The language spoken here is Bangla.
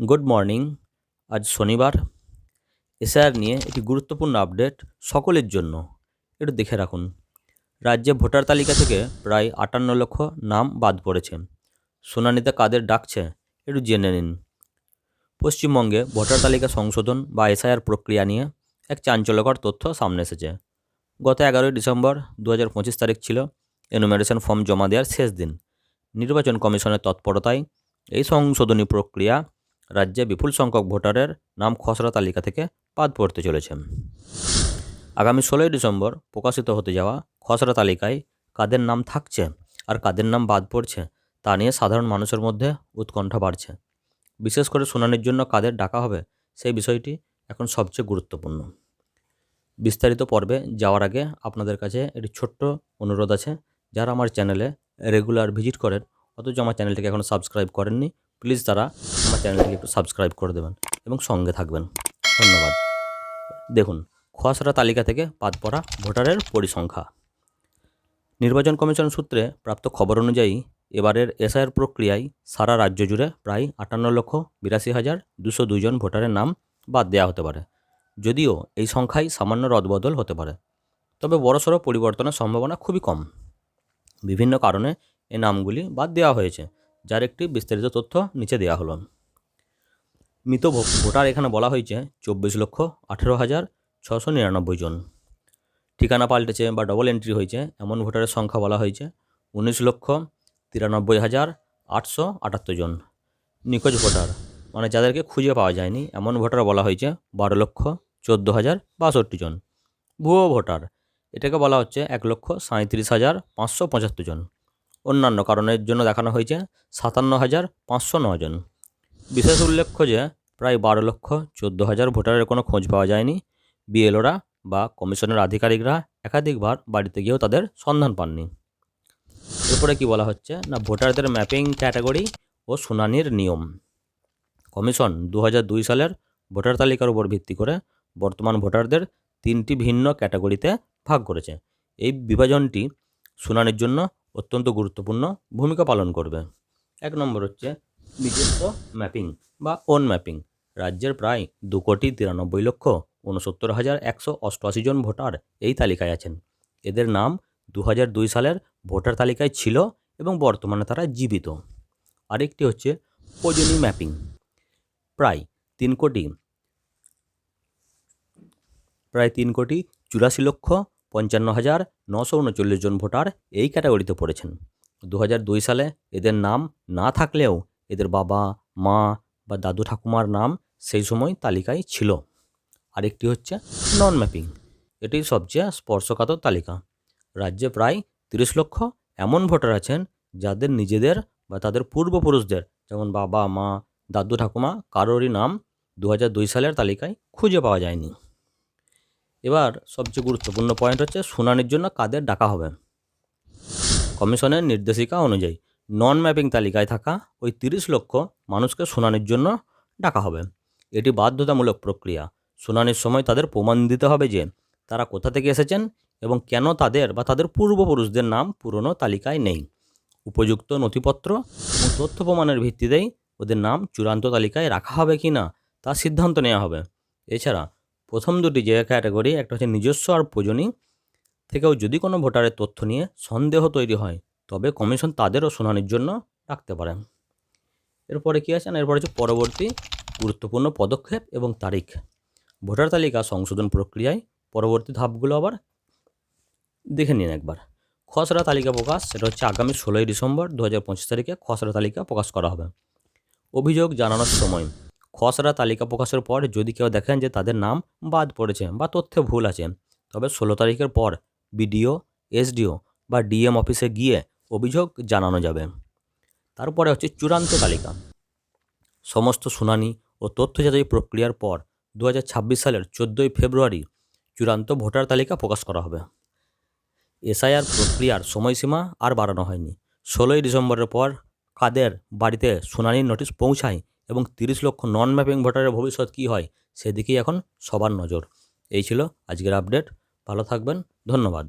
Good morning. আজ শনিবার। এসআর নিয়ে একটি গুরুত্বপূর্ণ আপডেট সকলের জন্য। একটু দেখে রাখুন। রাজ্যে ভোটার তালিকা থেকে প্রায় আটান্ন লক্ষ নাম বাদ পড়েছে। শুনানিতে কাদের ডাকছে একটু জেনে নিন। পশ্চিমবঙ্গে ভোটার তালিকা সংশোধন বা এসআইআর প্রক্রিয়া নিয়ে এক চাঞ্চল্যকর তথ্য সামনে এসেছে। গত এগারোই ডিসেম্বর দু হাজার পঁচিশ তারিখ ছিল এনুমেরেশন ফর্ম জমা দেওয়ার শেষ দিন। নির্বাচন কমিশনের তৎপরতায় এই সংশোধনী প্রক্রিয়া রাজ্যে বিপুল সংখ্যক ভোটারের নাম খসড়া তালিকা থেকে বাদ পড়তে চলেছে। আগামী ষোলোই ডিসেম্বর প্রকাশিত হতে যাওয়া খসড়া তালিকায় কাদের নাম থাকছে আর কাদের নাম বাদ পড়ছে তা নিয়ে সাধারণ মানুষের মধ্যে উৎকণ্ঠা বাড়ছে। বিশেষ করে শুনানির জন্য কাদের ডাকা হবে সেই বিষয়টি এখন সবচেয়ে গুরুত্বপূর্ণ। বিস্তারিত পর্বে যাওয়ার আগে আপনাদের কাছে একটি ছোট্ট অনুরোধ আছে। যারা আমার চ্যানেলে রেগুলার ভিজিট করেন, অথচ আমার চ্যানেলটিকে এখনও সাবস্ক্রাইব করেননি প্লিজ তারা আমার চ্যানেলটিকে একটু সাবস্ক্রাইব করে দেবেন এবং সঙ্গে থাকবেন। ধন্যবাদ। দেখুন খসড়া তালিকা থেকে বাদ পড়া ভোটারের পরিসংখ্যা। নির্বাচন কমিশন সূত্রে প্রাপ্ত খবর অনুযায়ী, এবারের এসআইআর প্রক্রিয়ায় সারা রাজ্য জুড়ে প্রায় আটান্ন লক্ষ বিরাশি হাজার দুশো দুজন ভোটারের নাম বাদ দেওয়া হতে পারে। যদিও এই সংখ্যায় সামান্য রদবদল হতে পারে। তবে বড়সড় পরিবর্তনের সম্ভাবনা খুবই কম। বিভিন্ন কারণে এই নামগুলি বাদ দেওয়া হয়েছে। যার একটি বিস্তারিত তথ্য নিচে দেওয়া হলো। মৃত ভোটার এখানে বলা হয়েছে চব্বিশ লক্ষ আঠেরো হাজার ছশো নিরানব্বই জন। ঠিকানা পাল্টেছে বা ডবল এন্ট্রি হয়েছে এমন ভোটারের সংখ্যা বলা হয়েছে উনিশ লক্ষ তিরানব্বই হাজার আটশো আটাত্তর জন। নিখোঁজ ভোটার মানে যাদেরকে খুঁজে পাওয়া যায়নি, এমন ভোটার বলা হয়েছে বারো লক্ষ চোদ্দ হাজার বাষট্টি জন। ভুয়ো ভোটার, এটাকে বলা হচ্ছে এক লক্ষ সাঁত্রিশ হাজার পাঁচশো পঁচাত্তর জন। অন্যান্য কারণের জন্য দেখানো হয়েছে সাতান্ন হাজার পাঁচশো জন। বিশেষ উল্লেখ্য যে প্রায় বারো লক্ষ চোদ্দ হাজার ভোটারের কোনো খোঁজ পাওয়া যায়নি। বিএলওরা বা কমিশনের আধিকারিকরা একাধিকবার বাড়িতে গিয়েও তাদের সন্ধান পাননি। এরপরে কি বলা হচ্ছে? না, ভোটারদের ম্যাপিং ক্যাটাগরি ও শুনানির নিয়ম। কমিশন দু সালের ভোটার তালিকার উপর ভিত্তি করে বর্তমান ভোটারদের তিনটি ভিন্ন ক্যাটাগরিতে ভাগ করেছে। এই বিভাজনটি শুনানির জন্য অত্যন্ত গুরুত্বপূর্ণ ভূমিকা পালন করবে। এক নম্বর হচ্ছে নিজস্ব ম্যাপিং বা ওন ম্যাপিং। রাজ্যের প্রায় দু কোটি তিরানব্বই লক্ষ উনসত্তর হাজার একশো অষ্টআশি জন ভোটার এই তালিকায় আছেন। এদের নাম দু দুই সালের ভোটার তালিকায় ছিল এবং বর্তমানে তারা জীবিত। আরেকটি হচ্ছে প্রয়োজনীয় ম্যাপিং। প্রায় তিন কোটি, প্রায় তিন কোটি চুরাশি লক্ষ পঞ্চান্ন হাজার নশো উনচল্লিশ জন ভোটার এই ক্যাটাগরিতে পড়েছেন। দু হাজার দুই সালে এদের নাম না থাকলেও এদের বাবা, মা বা দাদু ঠাকুমার নাম সেই সময় তালিকায় ছিল। আরেকটি হচ্ছে নন ম্যাপিং। এটি সবচেয়ে স্পর্শকাতর তালিকা। রাজ্যে প্রায় তিরিশ লক্ষ এমন ভোটার আছেন যাদের নিজেদের বা তাদের পূর্বপুরুষদের যেমন বাবা, মা, দাদু ঠাকুমা কারোরই নাম দু সালের তালিকায় খুঁজে পাওয়া যায়নি। এবার সবচেয়ে গুরুত্বপূর্ণ পয়েন্ট হচ্ছে শুনানির জন্য কাদের ডাকা হবে। কমিশনের নির্দেশিকা অনুযায়ী নন ম্যাপিং তালিকায় থাকা ওই তিরিশ লক্ষ মানুষকে শুনানির জন্য ডাকা হবে। এটি বাধ্যতামূলক প্রক্রিয়া। শুনানির সময় তাদের প্রমাণ দিতে হবে যে তারা কোথা থেকে এসেছেন এবং কেন তাদের বা তাদের পূর্বপুরুষদের নাম পুরনো তালিকায় নেই। উপযুক্ত নথিপত্র এবং তথ্য প্রমাণের ভিত্তিতেই ওদের নাম চূড়ান্ত তালিকায় রাখা হবে কি না তা সিদ্ধান্ত নেওয়া হবে। এছাড়া প্রথম দুটি যে ক্যাটাগরি, একটা হচ্ছে নিজস্ব আর প্রয়োজনীয়। থেকেও যদি কোনো ভোটারের তথ্য নিয়ে সন্দেহ তৈরি হয়, তবে কমিশন তাদেরও শুনানির জন্য রাখতে পারে। এরপরে কী আছে না? এরপরে হচ্ছে পরবর্তী গুরুত্বপূর্ণ পদক্ষেপ এবং তারিখ। ভোটার তালিকা সংশোধন প্রক্রিয়ায় পরবর্তী ধাপগুলো আবার দেখে নিন একবার। খসড়া তালিকা প্রকাশ, সেটা হচ্ছে আগামী ষোলোই ডিসেম্বর দু হাজার পঁচিশ তারিখে খসড়া তালিকা প্রকাশ করা হবে। অভিযোগ জানানোর সময়। খসড়া তালিকা প্রকাশের পর যদি কেউ দেখেন যে তাদের নাম বাদ পড়েছে বা তথ্যে ভুল আছে, তবে ষোলো তারিখের পর বিডিও, এসডিও বা ডিএম অফিসে গিয়ে অভিযোগ জানানো যাবে। তারপরে হচ্ছে চূড়ান্ত তালিকা। সমস্ত শুনানি ও তথ্য যাচাই প্রক্রিয়ার পর দু হাজার ছাব্বিশ সালের চোদ্দোই ফেব্রুয়ারি চূড়ান্ত ভোটার তালিকা প্রকাশ করা হবে। এসআইআর প্রক্রিয়ার সময়সীমা আর বাড়ানো হয়নি। ষোলোই ডিসেম্বরের পর কাদের বাড়িতে শুনানির নোটিশ পৌঁছায় এবং তিরিশ লক্ষ নন ম্যাপিং ভোটারের ভবিষ্যৎ কী হয়, সেদিকেই এখন সবার নজর। এই ছিল আজকের আপডেট ভালো থাকবেন। ধন্যবাদ।